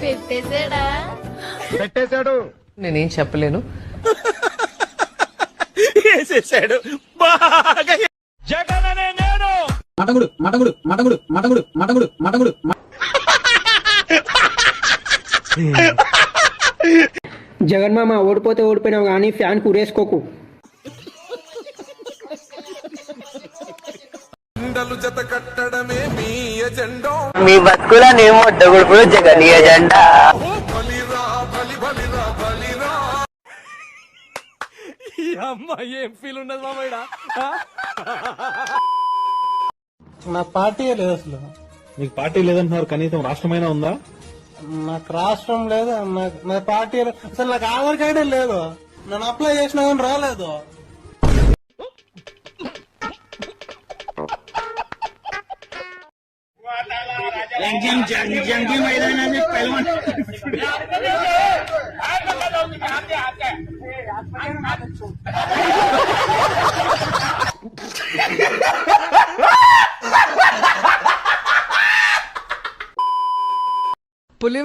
పెట్టేసాడా పెట్టేశాడు. నేనేం చెప్పలేను. వేసేసాడు. బాగా జగన్ అనే నేను. మటగుడు మటగుడు మటగుడు మటగుడు మటగుడు మటగుడు జగన్ మామ ఓడిపోతే ఓడిపోయినావు కానీ ఫ్యాన్ కురేసుకోకు మీ బతుకులనేమో ఒడ్డగుడుపులు జగన్ ఎజెండా. ఈ అమ్మ ఏం ఫీల్ ఉన్నది మామయ్య నా పార్టీ లేదు అసలు. మీకు పార్టీ లేదంటున్నారు కనీసం రాష్ట్రమైనా ఉందా? నాకు రాష్ట్రం లేదు నాకు నా పార్టీ. అసలు నాకు ఆధార్ కార్డే లేదు. నేను అప్లై చేసినా కానీ రాలేదు. जंगी जंगी मैदान में पहलवान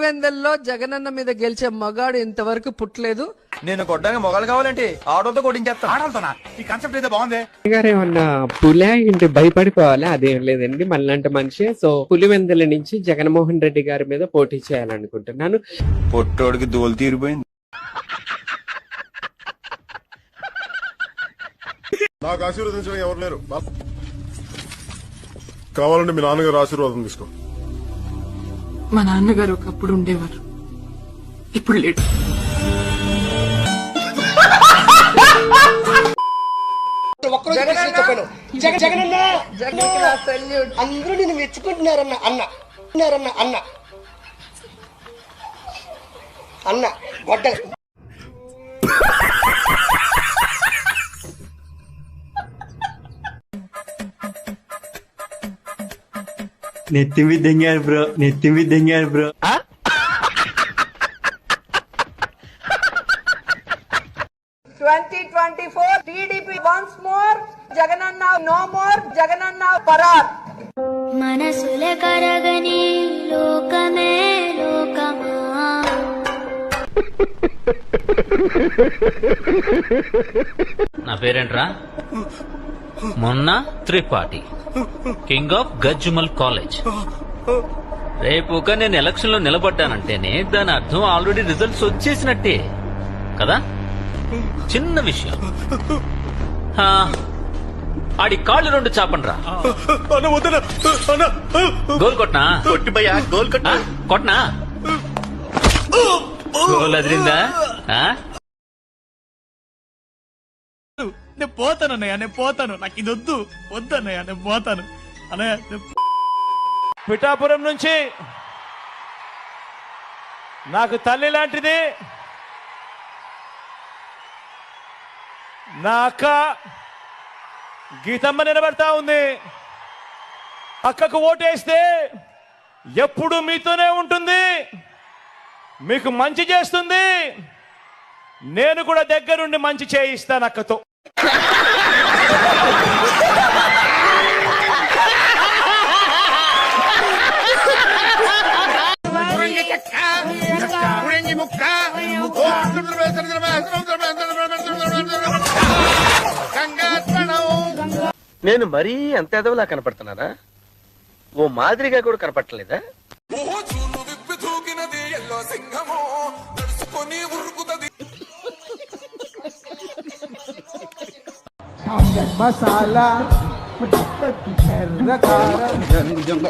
పులివెందల్లో జగనన్న మీద గెలిచే మగాడు ఇంతవరకు పుట్టలేదు. నేను కొట్టడానికి మొగలు కావాలంటే ఆటోతో కొట్టించేస్తాను ఆటోతోనా ఈ కాన్సెప్ట్ అయితే బాగుంది. గారు ఏమన్నా పులి ఏంటి భయపడిపోవాలా? అదేం లేదండి మళ్ళంటి మనిషి. సో పులివెందుల నుంచి జగన్మోహన్ రెడ్డి గారి మీద పోటీ చేయాలనుకుంటున్నాను. పొట్టోడికి దోలు తీరిపోయింది. నాకు ఆశీర్వదించడం ఎవరు లేరు. కావాలంటే మీ నాన్నగారు ఆశీర్వాదం తీసుకో మా నాన్నగారు ఒకప్పుడు ఉండేవారు. ఇప్పుడు లేడు. అందరూ నిన్ను మెచ్చుకుంటున్నారన్న అన్న. అన్నారన్న అన్న. అన్న గొడ్డ నెత్తి మీద దెంగారు బ్రో నెత్తి మీద దెంగారు bro. Twenty twenty four TDP once more Jagananna no more జగనన్న పరార్. మనసుల కరగని లోకమే లోకమా? నా పేరేంట్రా? మొన్న త్రిపాఠి. కింగ్ ఆఫ్ గజ్జుమల్ కాలేజ్ రేపుక నేను ఎలక్షన్లో నిలబడ్డానంటేనే దాని అర్థం ఆల్రెడీ రిజల్ట్స్ వచ్చేసినట్టే. కదా? చిన్న విషయం. ఆడి కాళ్ళు రెండు చాపండ్రా. గోల్ కొట్నా? గోల్ ఆ, కొట్నా? గోల్ అదిరిందా? నేను పోతాను అన్నయ్య నేను పోతాను. నాకు ఇది వద్దు. వద్దు అన్నయ్య నేను పోతాను. అన్నయ్య నేను- పిఠాపురం నుంచి నాకు తల్లి లాంటిది. నా అక్క గీతమ్మ నిలబడతా ఉంది. అక్కకు ఓటేస్తే ఎప్పుడు మీతోనే ఉంటుంది. మీకు మంచి చేస్తుంది. నేను కూడా దగ్గరుండి మంచి చేయిస్తాను అక్కతో. నేను మరీ అంత ఎదవలా కనపడుతున్నానా? ఓ మాదిరిగా కూడా కనపడలేదా मसाला जंग